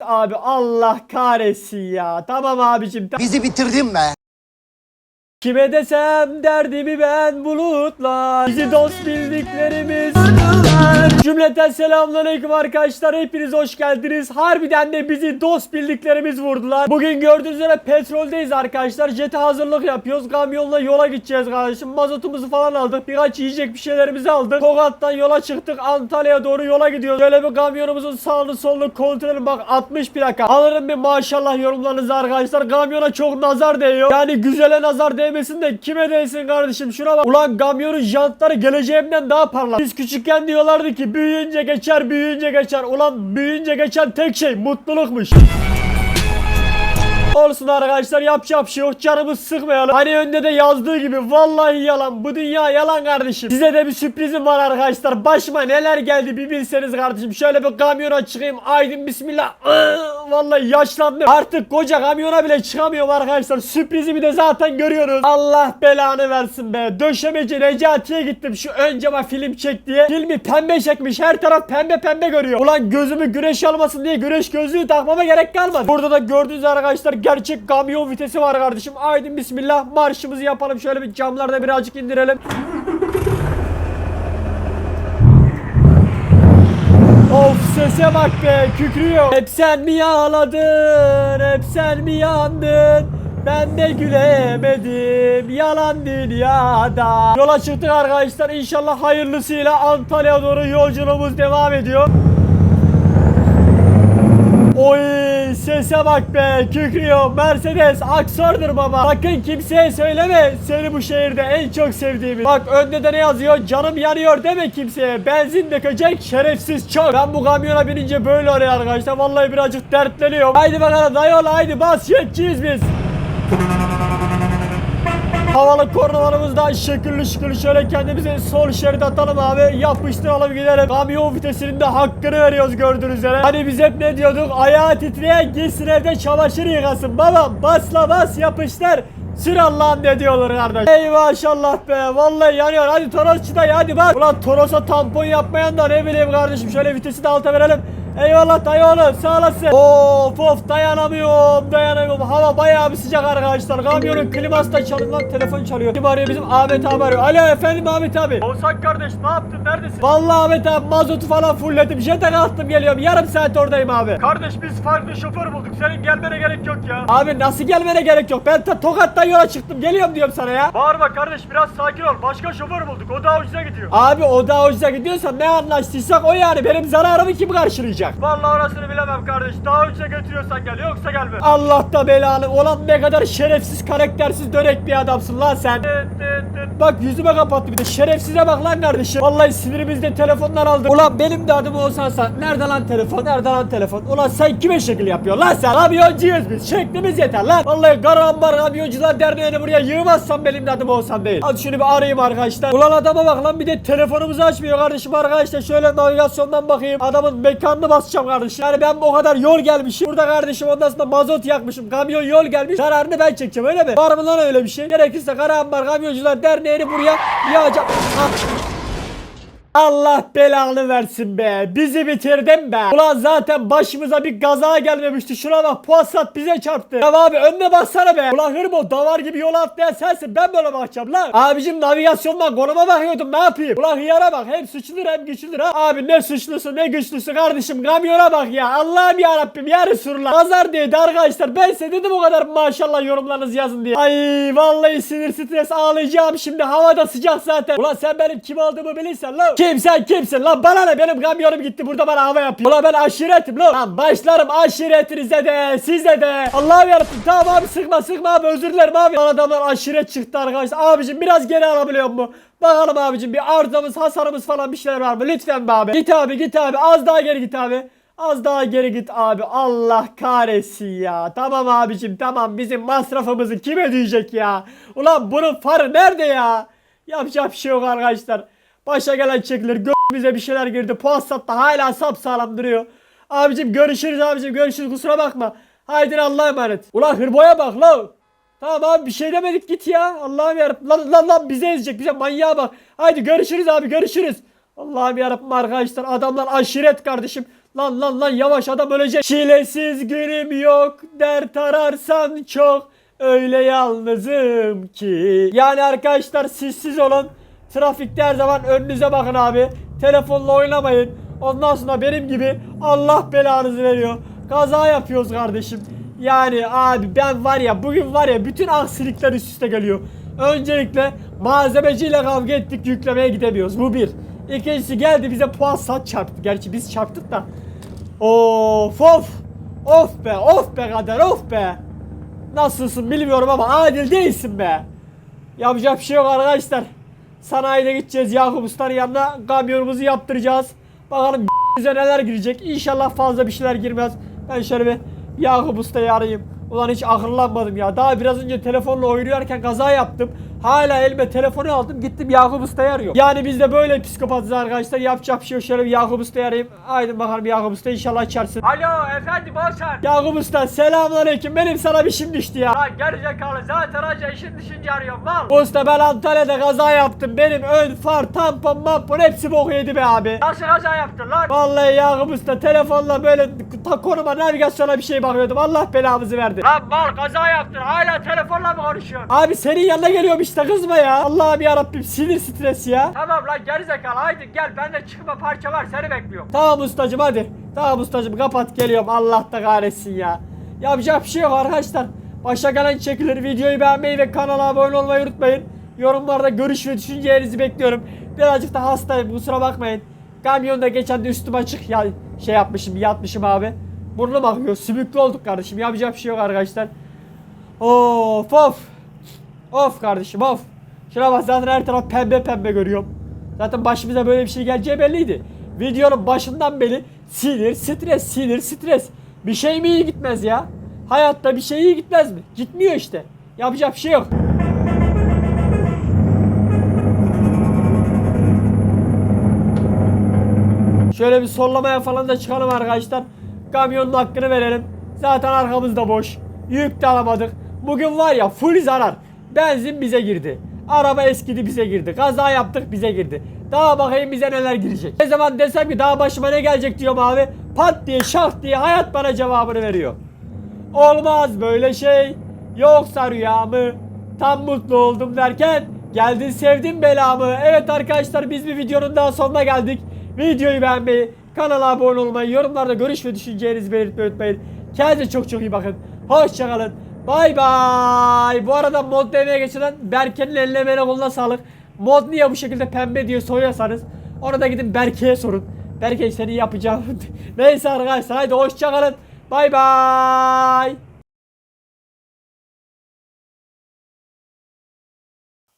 Abi Allah kahretsin ya. Tamam abicim. ta- Bizi bitirdin be. Kime desem derdimi ben bulutlar. Bizi dost bildiklerimiz. Cümleten selamünaleyküm arkadaşlar. Hepiniz hoş geldiniz. Harbiden de bizi dost bildiklerimiz vurdular. Bugün gördüğünüz üzere petroldeyiz arkadaşlar. Jete hazırlık yapıyoruz. Kamyonla yola gideceğiz kardeşim. Mazotumuzu falan aldık. Birkaç yiyecek bir şeylerimizi aldık. Tokat'tan yola çıktık. Antalya'ya doğru yola gidiyoruz. Şöyle bir kamyonumuzun sağını solunu kontrol edelim. Bak 60 plaka. Alırım bir maşallah yorumlarınızı arkadaşlar. Kamyona çok nazar değiyor. Yani güzele nazar değmesin de kime değsin kardeşim. Şuna bak. Ulan kamyonun jantları geleceğimden daha parlak. Biz küçükken diyorlardı ki büyüyünce geçer büyüyünce geçer. Ulan büyüyünce geçen tek şey mutlulukmuş. Olsun arkadaşlar yapacak bir şey yok canımız sıkmayalım. Hani önde de yazdığı gibi vallahi yalan bu dünya yalan kardeşim. Size de bir sürprizim var arkadaşlar. Başıma neler geldi bir bilseniz kardeşim. Şöyle bir kamyona çıkayım. Aydın bismillah. Vallahi yaşlandım. Artık koca kamyona bile çıkamıyorum arkadaşlar. Sürprizimi de zaten görüyoruz. Allah belanı versin be. Döşemeci Necati'ye gittim. Şu ön cama film çek diye. Filmi pembe çekmiş. Her taraf pembe pembe görüyor. Ulan gözümü güneş almasın diye güneş gözlüğü takmama gerek kalmadı. Burada da gördüğünüz arkadaşlar gerçek kamyon vitesi var kardeşim. Aydın bismillah marşımızı yapalım. Şöyle bir camlarda birazcık indirelim. Of sese bak be kükrüyor. Hep sen mi ağladın? Hep sen mi yandın? Ben de gülemedim yalan dünyada. Yola çıktık arkadaşlar inşallah hayırlısıyla Antalya'ya doğru yolculuğumuz devam ediyor. Oy sese bak be kükrüyor. Mercedes aksördür baba. Sakın kimseye söyleme. Seni bu şehirde en çok sevdiğimi Bak önde de ne yazıyor? Canım yanıyor deme kimseye. Benzin dökecek şerefsiz çok. Ben bu kamyona binince böyle oluyor arkadaşlar. Vallahi birazcık dertleniyorum. Haydi bakalım dayol haydi bas yetçiyiz biz Havalı kornalarımızda şekilli şükürlü şöyle kendimize sol şerit atalım abi yapıştıralım gidelim. Kamyon vitesinin de hakkını veriyoruz gördüğünüz üzere. Hani biz hep ne diyorduk ayağı titreyen gitsin evde çamaşır yıkasın. Babam basla bas yapıştır. Sür Allah'ım ne diyorlar kardeş. Ey maşallah be vallahi yanıyor. Hadi Torosçu dayı hadi bak. Ulan Toros'a tampon yapmayan da ne bileyim kardeşim. Şöyle vitesi de alta verelim. Eyvallah dayı oğlum sağ olasın. Of of dayanamıyorum dayanamıyorum. Hava bayağı bir sıcak arkadaşlar. Kamyonun kliması da çalıyor lan telefon çalıyor. Kim arıyor bizim Ahmet abi arıyor. Alo efendim Ahmet abi. Olsak kardeş ne yaptın neredesin? Vallahi Ahmet abi mazotu falan fullledim. Jete kalktım geliyorum. Yarım saat oradayım abi. Kardeş biz farklı şoför bulduk. Senin gelmene gerek yok ya. Abi nasıl gelmene gerek yok? Ben ta Tokat'tan yola çıktım. Geliyorum diyorum sana ya. Bağırma kardeş biraz sakin ol. Başka şoför bulduk. O daha ucuza gidiyor. Abi o daha ucuza gidiyorsa ne anlaştıysak o yani. Benim zararımı kim karşılayacak? Vallahi orasını bilemem kardeş. Daha ucuza götürüyorsan gel. Yoksa gelme. Allah da belanı. Olan ne kadar şerefsiz, karaktersiz, dörek bir adamsın lan sen. Dıt dıt. Bak yüzüme kapattı bir de şerefsize bak lan kardeşim. Vallahi sinirimizde telefonlar aldı. Ulan benim de adım olsan sen. Nerede lan telefon? Nerede lan telefon? Ulan sen kime şekil yapıyorsun lan sen? Kamyoncuyuz biz. Şeklimiz yeter lan. Vallahi Karahambar Kamyoncular Derneği'ne buraya yığmazsan benim de adım olsan değil. Hadi şunu bir arayayım arkadaşlar. Ulan adama bak lan bir de telefonumuzu açmıyor kardeşim arkadaşlar. Şöyle navigasyondan bakayım. Adamın mekanını basacağım kardeşim. Yani ben o kadar yol gelmişim. Burada kardeşim ondan sonra mazot yakmışım. Kamyon yol gelmiş. Zararını ben çekeceğim öyle mi? Var mı lan öyle bir şey? Gerekirse Karahambar Kamyoncular Derneği'ni buraya yağacağım. Ah. Allah belanı versin be. Bizi bitirdin be. Ulan zaten başımıza bir gaza gelmemişti. Şuna bak Puasat bize çarptı. Ya abi önüne baksana be. Ulan hırbo davar gibi yola atlayan sensin. Ben böyle bakacağım lan. Abicim navigasyondan konuma bakıyordum. Ne yapayım? Ulan hıyara bak. Hem suçludur hem güçlüdür ha. Abi ne suçlusu ne güçlüsü kardeşim. Kamyona bak ya. Allah'ım ya Rabbim ya Resulullah. Pazar değildi arkadaşlar. Ben size dedim o kadar maşallah yorumlarınızı yazın diye. Ay vallahi sinir stres ağlayacağım şimdi. Havada sıcak zaten. Ulan sen benim kim olduğumu bilirsen lan. Kim sen kimsin lan? Bana ne benim kamyonum gitti burada bana hava yapıyor. Ulan ben aşiretim lan. Lan başlarım aşiretinize de size de. Allah'ım yarabbim tamam abi sıkma sıkma abi özür dilerim abi. Lan adamlar aşiret çıktı arkadaşlar. Abicim biraz geri alabiliyor mu? Bakalım abicim bir arızamız hasarımız falan bir şeyler var mı? Lütfen be abi. Git abi git abi az daha geri git abi. Az daha geri git abi. Allah kahretsin ya. Tamam abicim tamam bizim masrafımızı kim ödeyecek ya? Ulan bunun farı nerede ya? Yapacak bir şey yok arkadaşlar. Başa gelen çekilir. Gö**mize bir şeyler girdi. Puassat da hala sapsağlam duruyor. Abicim görüşürüz abicim görüşürüz kusura bakma. Haydi Allah'a emanet. Ulan hırboya bak lan. Tamam abi bir şey demedik git ya. Allah'ım yarabbim. Lan lan lan bize ezecek bize manyağa bak. Haydi görüşürüz abi görüşürüz. Allah'ım yarabbim arkadaşlar adamlar aşiret kardeşim. Lan lan lan yavaş adam ölecek. Çilesiz günüm yok dert ararsan çok öyle yalnızım ki. Yani arkadaşlar sissiz olun. Trafikte her zaman önünüze bakın abi. Telefonla oynamayın. Ondan sonra benim gibi Allah belanızı veriyor. Kaza yapıyoruz kardeşim. Yani abi ben var ya bugün var ya bütün aksilikler üst üste geliyor. Öncelikle malzemeciyle kavga ettik yüklemeye gidemiyoruz. Bu bir. İkincisi geldi bize puan sat çarptı. Gerçi biz çarptık da. Of of. Of be of be kader of be. Nasılsın bilmiyorum ama adil değilsin be. Yapacak bir şey yok arkadaşlar. Sanayide gideceğiz Yakup Usta'nın yanına kamyonumuzu yaptıracağız. Bakalım bize neler girecek. İnşallah fazla bir şeyler girmez. Ben şöyle bir Yakup Usta'yı arayayım. Ulan hiç akıllanmadım ya. Daha biraz önce telefonla oynuyorken kaza yaptım. Hala elime telefonu aldım gittim Yakup Usta'yı arıyorum. Yani biz de böyle psikopatız arkadaşlar. Yapacak bir şey yok. Şöyle bir Yakup Usta'yı arayayım. Haydi bakalım Yakup Usta inşallah açarsın. Alo efendim Oğuzhan. Yakup Usta selamünaleyküm. Benim sana bir işim düştü ya. Lan gerizekalı zaten anca işin düşünce arıyorum mal. Usta ben Antalya'da kaza yaptım. Benim ön far, tampon, mampon hepsi bok yedi be abi. Nasıl kaza yaptın lan? Vallahi Yakup Usta telefonla böyle ta konuma navigasyona bir şey bakıyordum. Allah belamızı verdi. Lan mal kaza yaptın hala telefonla mı konuşuyorsun? Abi senin yanına geliyorum işte kızma ya. Allah'ım yarabbim sinir stresi ya. Tamam lan gerizekalı haydi gel bende çıkma parça var seni bekliyorum. Tamam ustacım hadi. Tamam ustacım kapat geliyorum. Allah da kahretsin ya. Yapacak bir şey yok arkadaşlar. Başa gelen çekilir. Videoyu beğenmeyi ve kanala abone olmayı unutmayın. Yorumlarda görüş ve düşüncelerinizi bekliyorum. Birazcık da hastayım kusura bakmayın. Kamyonda geçen de üstüm açık ya şey yapmışım yatmışım abi. Burnum akıyor. Sümüklü olduk kardeşim. Yapacak bir şey yok arkadaşlar. Of of. Of kardeşim of. Şuna bak zaten her taraf pembe pembe görüyorum. Zaten başımıza böyle bir şey geleceği belliydi. Videonun başından beri sinir, stres, sinir, stres. Bir şey mi iyi gitmez ya? Hayatta bir şey iyi gitmez mi? Gitmiyor işte. Yapacak bir şey yok. Şöyle bir sollamaya falan da çıkalım arkadaşlar. Kamyonun hakkını verelim. Zaten arkamız da boş. Yük de alamadık. Bugün var ya full zarar. Benzin bize girdi. Araba eskidi bize girdi. Kaza yaptık bize girdi. Daha bakayım bize neler girecek. Ne zaman desem ki daha başıma ne gelecek diyorum abi. Pat diye şah diye hayat bana cevabını veriyor. Olmaz böyle şey. Yoksa rüya mı? Tam mutlu oldum derken geldin sevdin belamı. Evet arkadaşlar biz bir videonun daha sonuna geldik. Videoyu beğenmeyi, kanala abone olmayı, yorumlarda görüş ve düşüncelerinizi belirtmeyi unutmayın. Kendinize çok çok iyi bakın. Hoşçakalın. Bay bay. Bu arada mod demeye geçilen Berke'nin eline ve koluna sağlık. Mod niye bu şekilde pembe diye soruyorsanız orada gidin Berke'ye sorun. Berke seni yapacağım. Neyse arkadaşlar haydi hoşçakalın. Bay bay.